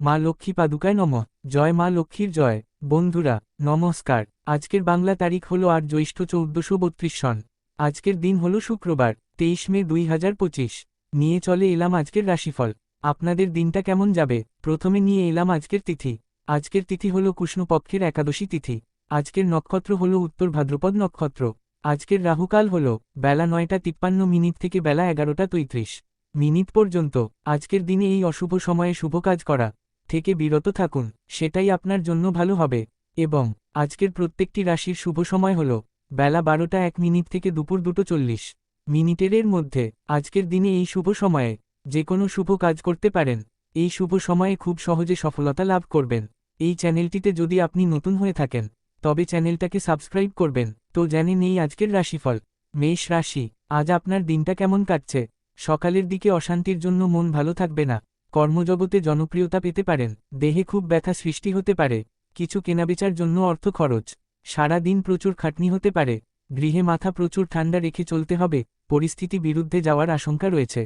মা লক্ষ্মী পাদুকায় নম। জয় মা লক্ষ্মীর জয়। বন্ধুরা, নমস্কার। আজকের বাংলা তারিখ হল আট জ্যৈষ্ঠ চৌদ্দশো বত্রিশ সন। আজকের দিন হল শুক্রবার, তেইশ মে দুই হাজার পঁচিশ। নিয়ে চলে এলাম আজকের রাশিফল। আপনাদের দিনটা কেমন যাবে? প্রথমে নিয়ে এলাম আজকের তিথি। আজকের তিথি হল কৃষ্ণপক্ষের একাদশী তিথি। আজকের নক্ষত্র হল উত্তর ভাদ্রপদ নক্ষত্র। আজকের রাহুকাল হল বেলা নয়টা তিপ্পান্ন মিনিট থেকে বেলা এগারোটা তৈত্রিশ। মিনিট পর্যন্ত আজকের দিনে এই অশুভ সময়ে শুভ কাজ করা। থেকে বিরত থাকুন, সেটাই আপনার জন্য ভালো হবে। এবং আজকের প্রত্যেকটি রাশির শুভ সময় হল বেলা বারোটা এক মিনিট থেকে দুপুর দুটো চল্লিশ মিনিটের এর মধ্যে। আজকের দিনে এই শুভ সময়ে যে কোনো শুভ কাজ করতে পারেন। এই শুভ সময়ে খুব সহজে সফলতা লাভ করবেন। এই চ্যানেলটিতে যদি আপনি নতুন হয়ে থাকেন, তবে চ্যানেলটাকে সাবস্ক্রাইব করবেন। তো জানেন এই আজকের রাশিফল। মেষ রাশি, আজ আপনার দিনটা কেমন কাটছে? সকালের দিকে অশান্তির জন্য মন ভালো থাকবে না। কর্মজগতে জনপ্রিয়তা পেতে পারেন, দেহে খুব ব্যথা সৃষ্টি হতে পারে, কিছু কেনাবেচার জন্য অর্থ খরচ, সারা দিন প্রচুর খাটনি হতে পারে, গৃহে মাথা প্রচুর ঠান্ডা রেখে চলতে হবে, পরিস্থিতি বিরুদ্ধে যাওয়ার আশঙ্কা রয়েছে।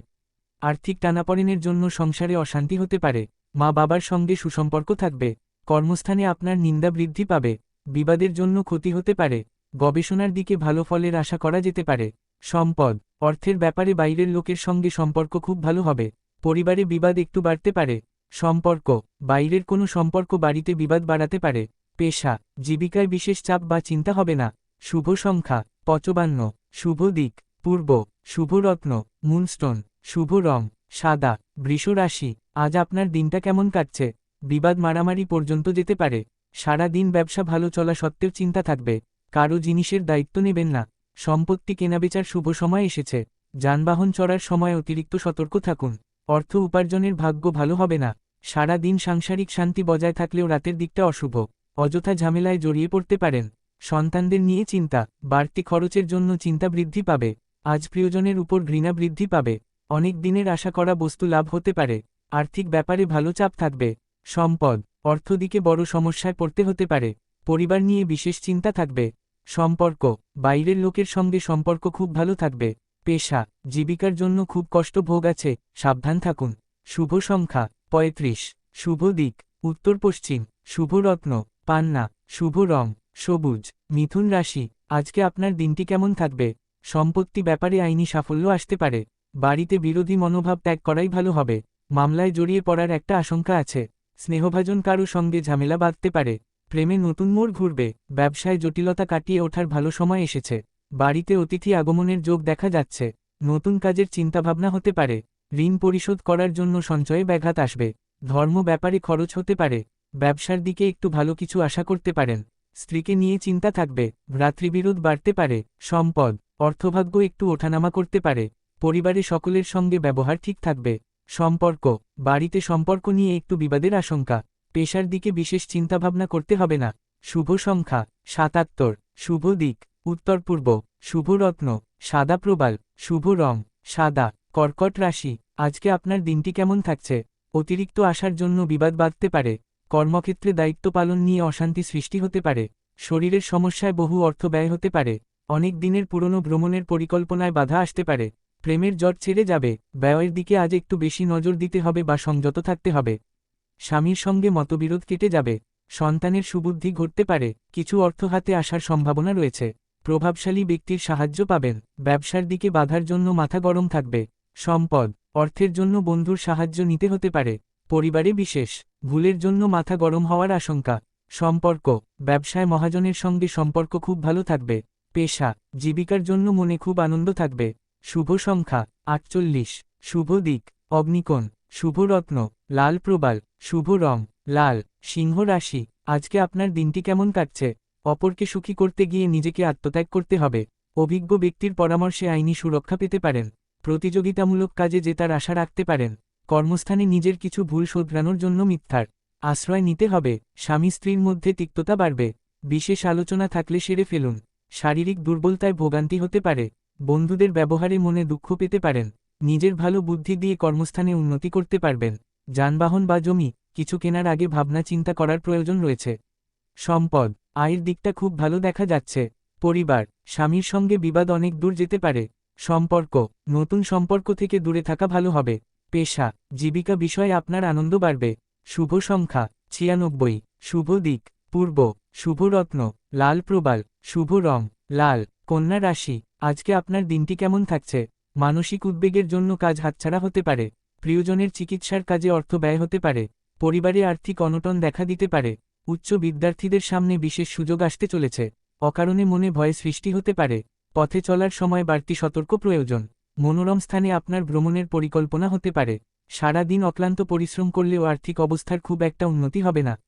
আর্থিক টানাপড়েনের জন্য সংসারে অশান্তি হতে পারে, মা বাবার সঙ্গে সুসম্পর্ক থাকবে, কর্মস্থানে আপনার নিন্দা বৃদ্ধি পাবে, বিবাদের জন্য ক্ষতি হতে পারে, গবেষণার দিকে ভালো ফলের আশা করা যেতে পারে, সম্পদ, অর্থের ব্যাপারে বাইরের লোকের সঙ্গে সম্পর্ক খুব ভালো হবে। পরিবারে বিবাদ একটু বাড়তে পারে, সম্পর্ক, বাইরের কোনো সম্পর্ক বাড়িতে বিবাদ বাড়াতে পারে, পেশা, জীবিকায় বিশেষ চাপ বা চিন্তা হবে না, শুভ সংখ্যা, পচবান্ন, শুভ দিক, পূর্ব, শুভ রত্ন, মুনস্টোন, শুভ রং, সাদা, বৃষ রাশি, আজ আপনার দিনটা কেমন কাটছে, বিবাদ মারামারি পর্যন্ত যেতে পারে, সারা দিন ব্যবসা ভালো চলা সত্ত্বেও চিন্তা থাকবে, কারও জিনিসের দায়িত্ব নেবেন না, সম্পত্তি কেনাবেচার শুভ সময় এসেছে, যানবাহন চড়ার সময় অতিরিক্ত সতর্ক থাকুন। অর্থ উপার্জনের ভাগ্য ভালো হবে না। সারা দিন সাংসারিক শান্তি বজায় থাকলেও রাতের দিকটা অশুভ। অযথা ঝামেলায় জড়িয়ে পড়তে পারেন। সন্তানদের নিয়ে চিন্তা। বাড়তি খরচের জন্য চিন্তা বৃদ্ধি পাবে। আজ প্রিয়জনের উপর ঘৃণা বৃদ্ধি পাবে। অনেক দিনের আশা করা বস্তু লাভ হতে পারে। আর্থিক ব্যাপারে ভালো চাপ থাকবে। সম্পদ। অর্থদিকে বড় সমস্যায় পড়তে হতে পারে। পরিবার নিয়ে বিশেষ চিন্তা থাকবে। সম্পর্ক। বাইরের লোকের সঙ্গে সম্পর্ক খুব ভালো থাকবে। পেশা, জীবিকার জন্য খুব কষ্ট ভোগ আছে, সাবধান থাকুন। শুভ সংখ্যা, পঁয়ত্রিশ। শুভ দিক, উত্তর পশ্চিম। শুভ রত্ন, পান্না। শুভ রং, সবুজ। মিথুন রাশি, আজকে আপনার দিনটি কেমন থাকবে? সম্পত্তি ব্যাপারে আইনি সাফল্য আসতে পারে। বাড়িতে বিরোধী মনোভাব ত্যাগ করাই ভালো হবে। মামলায় জড়িয়ে পড়ার একটা আশঙ্কা আছে। স্নেহভাজন কারও সঙ্গে ঝামেলা বাঁধতে পারে। প্রেমে নতুন মোড় ঘুরবে। ব্যবসায় জটিলতা কাটিয়ে ওঠার ভালো সময় এসেছে। বাড়িতে অতিথি আগমনের যোগ দেখা যাচ্ছে। নতুন কাজের চিন্তাভাবনা হতে পারে। ঋণ পরিশোধ করার জন্য সঞ্চয়ে ব্যাঘাত আসবে। ধর্ম ব্যাপারে খরচ হতে পারে। ব্যবসার দিকে একটু ভালো কিছু আশা করতে পারেন। স্ত্রীকে নিয়ে চিন্তা থাকবে। ভ্রাতৃবিরোধ বাড়তে পারে। সম্পদ, অর্থভাগ্য একটু ওঠানামা করতে পারে। পরিবারে সকলের সঙ্গে ব্যবহার ঠিক থাকবে। সম্পর্ক, বাড়িতে সম্পর্ক নিয়ে একটু বিবাদের আশঙ্কা। পেশার দিকে বিশেষ চিন্তাভাবনা করতে হবে না। শুভ সংখ্যা, সাতাত্তর, শুভ দিক। উত্তর পূর্ব শুভ রত্ন সাদা প্রবাল, শুভ রং, সাদা, কর্কট রাশি, আজকে আপনার দিনটি কেমন থাকছে? অতিরিক্ত আসার জন্য বিবাদ বাঁধতে পারে, কর্মক্ষেত্রে দায়িত্ব পালন নিয়ে অশান্তি সৃষ্টি হতে পারে, শরীরের সমস্যায় বহু অর্থ ব্যয় হতে পারে, অনেক দিনের পুরনো ভ্রমণের পরিকল্পনায় বাধা আসতে পারে, প্রেমের জট ছেড়ে যাবে, ব্যয়ের দিকে আজ একটু বেশি নজর দিতে হবে বা সংযত থাকতে হবে। স্বামীর সঙ্গে মতবিরোধ কেটে যাবে, সন্তানের সুবুদ্ধি ঘটতে পারে, কিছু অর্থ হাতে আসার সম্ভাবনা রয়েছে। প্রভাবশালী ব্যক্তির সাহায্য পাবেন। ব্যবসার দিকে বাধার জন্য মাথা গরম থাকবে। সম্পদ, অর্থের জন্য বন্ধুর সাহায্য নিতে হতে পারে। পরিবারে বিশেষ, ভুলের জন্য মাথা গরম হওয়ার আশঙ্কা। সম্পর্ক, ব্যবসায় মহাজনের সঙ্গে সম্পর্ক খুব ভালো থাকবে। পেশা, জীবিকার জন্য মনে খুব আনন্দ থাকবে। শুভ সংখ্যা, আটচল্লিশ। শুভ দিক, অগ্নিকোণ। শুভ রত্ন, লাল প্রবাল। শুভ রং, লাল। সিংহ রাশি, আজকে আপনার দিনটি কেমন কাটছে? অপরকে সুখী করতে গিয়ে নিজেকে আত্মত্যাগ করতে হবে। অভিজ্ঞ ব্যক্তির পরামর্শে আইনি সুরক্ষা পেতে পারেন। প্রতিযোগিতামূলক কাজে জেতার আশা রাখতে পারেন। কর্মস্থানে নিজের কিছু ভুল শোধরানোর জন্য মিথ্যার আশ্রয় নিতে হবে। স্বামী স্ত্রীর মধ্যে তিক্ততা বাড়বে। বিশেষ আলোচনা থাকলে সেরে ফেলুন। শারীরিক দুর্বলতায় ভোগান্তি হতে পারে। বন্ধুদের ব্যবহারে মনে দুঃখ পেতে পারেন। নিজের ভালো বুদ্ধি দিয়ে কর্মস্থানে উন্নতি করতে পারবেন। যানবাহন বা জমি, কিছু কেনার আগে ভাবনা চিন্তা করার প্রয়োজন রয়েছে। সম্পদ, আয়ের দিকটা খুব ভালো দেখা যাচ্ছে। পরিবার, স্বামীর সঙ্গে বিবাদ অনেক দূর যেতে পারে। সম্পর্ক, নতুন সম্পর্ক থেকে দূরে থাকা ভালো হবে। পেশা, জীবিকা বিষয়ে আপনার আনন্দ বাড়বে। শুভ সংখ্যা, ছিয়ানব্বই। শুভ দিক, পূর্ব, শুভ রত্ন, লাল প্রবাল, শুভ রং, লাল, কন্যা রাশি। আজকে আপনার দিনটি কেমন থাকছে? মানসিক উদ্বেগের জন্য কাজ হাতছাড়া হতে পারে। প্রিয়জনের চিকিৎসার কাজে অর্থ ব্যয় হতে পারে। পরিবারে আর্থিক অনটন দেখা দিতে পারে। উচ্চ বিদ্যার্থীদের সামনে বিশেষ সুযোগ আসতে চলেছে। অকারণে মনে ভয় সৃষ্টি হতে পারে। পথে চলার সময় বাড়তি সতর্ক প্রয়োজন। মনোরম স্থানে আপনার ভ্রমণের পরিকল্পনা হতে পারে। সারা দিন অক্লান্ত পরিশ্রম করলেও আর্থিক অবস্থার খুব একটা উন্নতি হবে না।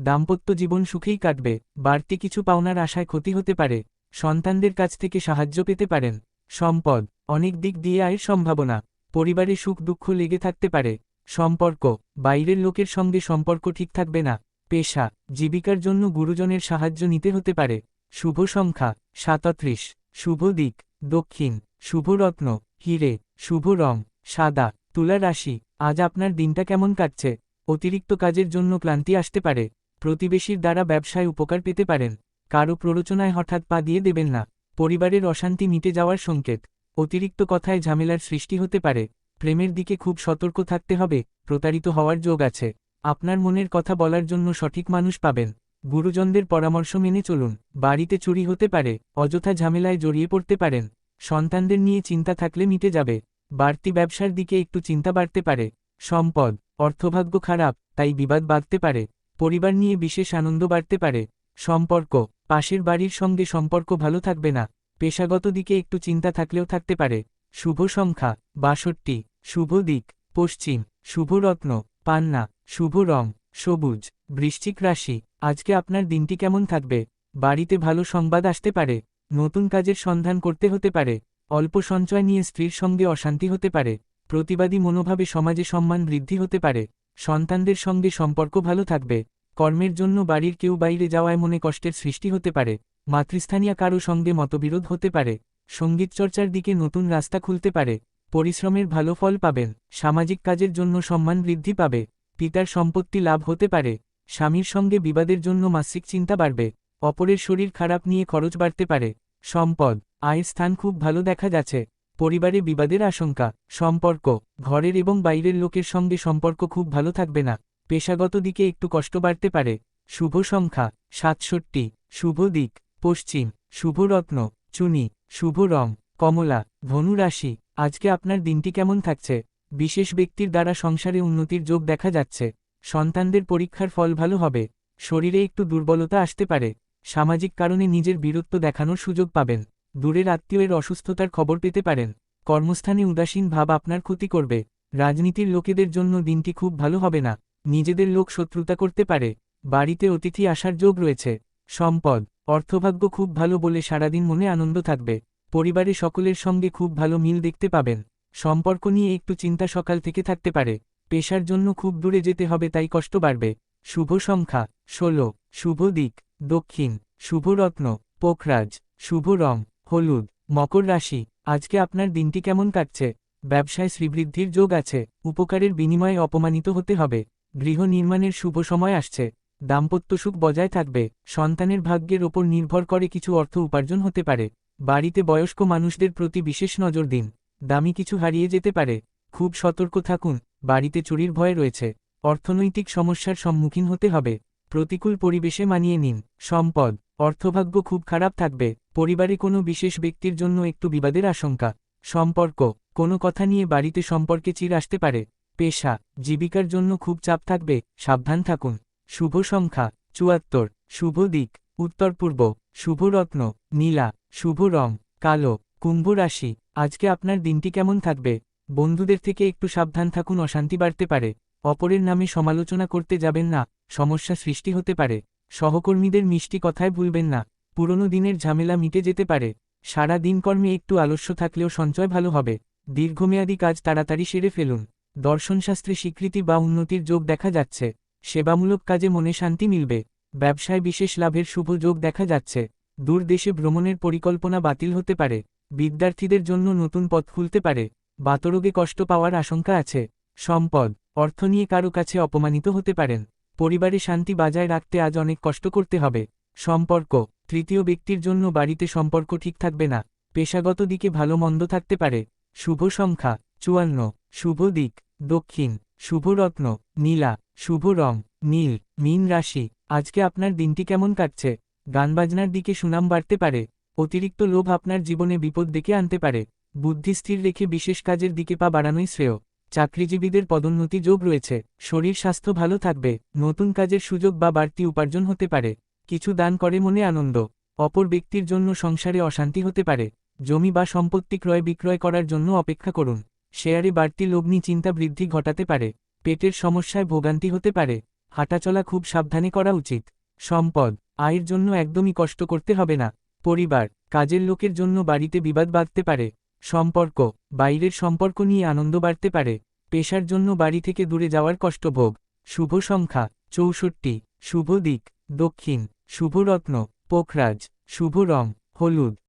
দাম্পত্য জীবন সুখেই কাটবে। বাড়তি কিছু পাওনার আশায় ক্ষতি হতে পারে। সন্তানদের কাছ থেকে সাহায্য পেতে পারেন। সম্পদ অনেক দিক দিয়ে আয়ের সম্ভাবনা। পরিবারে সুখ দুঃখ লেগে থাকতে পারে। সম্পর্ক, বাইরের লোকের সঙ্গে সম্পর্ক ঠিক থাকবে না। পেশা, জীবিকার জন্য গুরুজনের সাহায্য নিতে হতে পারে। শুভ সংখ্যা, সাতত্রিশ। শুভ দিক, দক্ষিণ। শুভ রত্ন, হিরে। শুভ রং, সাদা। তুলা রাশি, আজ আপনার দিনটা কেমন কাটছে? অতিরিক্ত কাজের জন্য ক্লান্তি আসতে পারে। প্রতিবেশীর দ্বারা ব্যবসায় উপকার পেতে পারেন। কারও প্ররোচনায় হঠাৎ পা দিয়ে দেবেন না। পরিবারের অশান্তি মিটে যাওয়ার সংকেত। অতিরিক্ত কথায় ঝামেলার সৃষ্টি হতে পারে। প্রেমের দিকে খুব সতর্ক থাকতে হবে। প্রতারিত হওয়ার যোগ আছে। আপনার মনের কথা বলার জন্য সঠিক মানুষ পাবেন। গুরুজনদের পরামর্শ মেনে চলুন। বাড়িতে চুরি হতে পারে, অযথা ঝামেলায় জড়িয়ে পড়তে পারেন। সন্তানদের নিয়ে চিন্তা থাকলে মিটে যাবে। বাড়তি ব্যবসার দিকে একটু চিন্তা বাড়তে পারে। সম্পদ, অর্থভাগ্য খারাপ, তাই বিবাদ বাঁধতে পারে। পরিবার নিয়ে বিশেষ আনন্দ বাড়তে পারে। সম্পর্ক, পাশের বাড়ির সঙ্গে সম্পর্ক ভালো থাকবে না। পেশাগত দিকে একটু চিন্তা থাকলেও থাকতে পারে। শুভ সংখ্যা, বাষট্টি। শুভ দিক, পশ্চিম। শুভ রত্ন পান্না, শুভ রং, সবুজ, বৃশ্চিক রাশি, আজকে আপনার দিনটি কেমন থাকবে? বাড়িতে ভালো সংবাদ আসতে পারে, নতুন কাজের সন্ধান করতে হতে পারে, অল্প সঞ্চয় নিয়ে স্ত্রীর সঙ্গে অশান্তি হতে পারে, প্রতিবাদী মনোভাবে সমাজে সম্মান বৃদ্ধি হতে পারে, সন্তানদের সঙ্গে সম্পর্ক ভালো থাকবে, কর্মের জন্য বাড়ির কেউ বাইরে যাওয়ায় মনে কষ্টের সৃষ্টি হতে পারে, মাতৃস্থানীয় কারও সঙ্গে মতবিরোধ হতে পারে, সংগীত চর্চার দিকে নতুন রাস্তা খুলতে পারে পরিশ্রমের ভালো ফল পাবেন সামাজিক কাজের জন্য সম্মান বৃদ্ধি পাবে, পিতার সম্পত্তি লাভ হতে পারে, স্বামীর সঙ্গে বিবাদের জন্য মাসিক চিন্তা বাড়বে, অপরের শরীর খারাপ নিয়ে খরচ বাড়তে পারে, সম্পদ, আয়ের স্থান খুব ভালো দেখা যাচ্ছে, পরিবারে বিবাদের আশঙ্কা, সম্পর্ক, ঘরের এবং বাইরের লোকের সঙ্গে সম্পর্ক খুব ভালো থাকবে না, পেশাগত দিকে একটু কষ্ট বাড়তে পারে, শুভ সংখ্যা, সাতষট্টি, শুভ দিক, পশ্চিম, শুভ রত্ন, চুনি, শুভ রং, কমলা ধনু রাশি আজকে আপনার দিনটি কেমন থাকছে? বিশেষ ব্যক্তির দ্বারা সংসারে উন্নতির যোগ দেখা যাচ্ছে। সন্তানদের পরীক্ষার ফল ভালো হবে। শরীরে একটু দুর্বলতা আসতে পারে। সামাজিক কারণে নিজের বীরত্ব দেখানোর সুযোগ পাবেন। দূরের আত্মীয়ের অসুস্থতার খবর পেতে পারেন। কর্মস্থানে উদাসীন ভাব আপনার ক্ষতি করবে। রাজনীতির লোকেদের জন্য দিনটি খুব ভালো হবে না। নিজেদের লোক শত্রুতা করতে পারে। বাড়িতে অতিথি আসার যোগ রয়েছে। সম্পদ, অর্থভাগ্য খুব ভালো বলে সারাদিন মনে আনন্দ থাকবে। পরিবারে সকলের সঙ্গে খুব ভালো মিল দেখতে পাবেন। সম্পর্ক নিয়ে একটু চিন্তা সকাল থেকে থাকতে পারে। পেশার জন্য খুব দূরে যেতে হবে তাই কষ্ট বাড়বে। শুভ সংখ্যা, ষোলো। শুভ দিক, দক্ষিণ। শুভ রত্ন, পোখরাজ। শুভ রং, হলুদ। মকর রাশি, আজকে আপনার দিনটি কেমন কাটছে? ব্যবসায় শ্রীবৃদ্ধির যোগ আছে। উপকারের বিনিময়ে অপমানিত হতে হবে। গৃহ নির্মাণের শুভ সময় আসছে। দাম্পত্য সুখ বজায় থাকবে। সন্তানের ভাগ্যের ওপর নির্ভর করে কিছু অর্থ উপার্জন হতে পারে। বাড়িতে বয়স্ক মানুষদের প্রতি বিশেষ নজর দিন। দামি কিছু হারিয়ে যেতে পারে। খুব সতর্ক থাকুন। বাড়িতে চুরির ভয় রয়েছে। অর্থনৈতিক সমস্যার সম্মুখীন হতে হবে। প্রতিকূল পরিবেশে মানিয়ে নিন। সম্পদ, অর্থভাগ্য খুব খারাপ থাকবে। পরিবারে কোনো বিশেষ ব্যক্তির জন্য একটু বিবাদের আশঙ্কা। সম্পর্ক, কোনো কথা নিয়ে বাড়িতে সম্পর্কে চির আসতে পারে। পেশা, জীবিকার জন্য খুব চাপ থাকবে। সাবধান থাকুন। শুভ সংখ্যা, চুয়াত্তর। শুভ দিক উত্তর পূর্ব শুভ রত্ন, নীলা। শুভ রং, কালো, কুম্ভ রাশি। আজকে আপনার দিনটি কেমন থাকবে? বন্ধুদের থেকে একটু সাবধান থাকুন, অশান্তি বাড়তে পারে। অপরের নামে সমালোচনা করতে যাবেন না, সমস্যা সৃষ্টি হতে পারে। সহকর্মীদের মিষ্টি কথায় ভুলবেন না, পুরনো দিনের ঝামেলা মিটে যেতে পারে। সারা দিন কর্মে একটু আলস্য থাকলেও সঞ্চয় ভালো হবে। দীর্ঘমেয়াদী কাজ তাড়াতাড়ি সেরে ফেলুন। দর্শনশাস্ত্রে স্বীকৃতি বা উন্নতির যোগ দেখা যাচ্ছে। সেবামূলক কাজে মনে শান্তি মিলবে। ব্যবসায় বিশেষ লাভের শুভ যোগ দেখা যাচ্ছে। দূর দেশে ভ্রমণের পরিকল্পনা বাতিল হতে পারে, বিদ্যার্থীদের জন্য নতুন পথ খুলতে পারে, বাতরোগে কষ্ট পাওয়ার আশঙ্কা আছে, সম্পদ, অর্থ নিয়ে কারও কাছে অপমানিত হতে পারেন, পরিবারে শান্তি বজায় রাখতে আজ অনেক কষ্ট করতে হবে, সম্পর্ক, তৃতীয় ব্যক্তির জন্য বাড়িতে সম্পর্ক ঠিক থাকবে না, পেশাগত দিকে ভালো মন্দ থাকতে পারে, শুভ সংখ্যা, চুয়ান্ন, শুভ দিক, দক্ষিণ, শুভ রত্ন, নীলা, শুভ রং, নীল, মীন রাশি, আজকে আপনার দিনটি কেমন কাটছে? গানবাজনার দিকে সুনাম বাড়তে পারে, অতিরিক্ত লোভ আপনার জীবনে বিপদ ডেকে আনতে পারে, বুদ্ধি স্থির রেখে বিশেষ কাজের দিকে পা বাড়ানোই শ্রেয়। চাকরিজীবীদের পদোন্নতি যোগ রয়েছে, শরীর, স্বাস্থ্য ভালো থাকবে, নতুন কাজের সুযোগ বা বাড়তি উপার্জন হতে পারে, কিছু দান করে মনে আনন্দ, অপর ব্যক্তির জন্য সংসারে অশান্তি হতে পারে, জমি বা সম্পত্তি ক্রয় বিক্রয় করার জন্য অপেক্ষা করুন, শেয়ারে বাড়তি লগ্নি চিন্তা বৃদ্ধি ঘটাতে পারে, পেটের সমস্যায় ভোগান্তি হতে পারে, হাঁটাচলা খুব সাবধানে করা উচিত, সম্পদ আয়ের জন্য একদমই কষ্ট করতে হবে না। পরিবার, কাজের লোকের জন্য বাড়িতে বিবাদ বাঁধতে পারে, সম্পর্ক, বাইরের সম্পর্ক নিয়ে আনন্দ বাড়তে পারে, পেশার জন্য বাড়ি থেকে দূরে যাওয়ার কষ্টভোগ, শুভ সংখ্যা, চৌষট্টি, শুভ দিক, দক্ষিণ শুভরত্ন পোখরাজ, শুভ রং, হলুদ।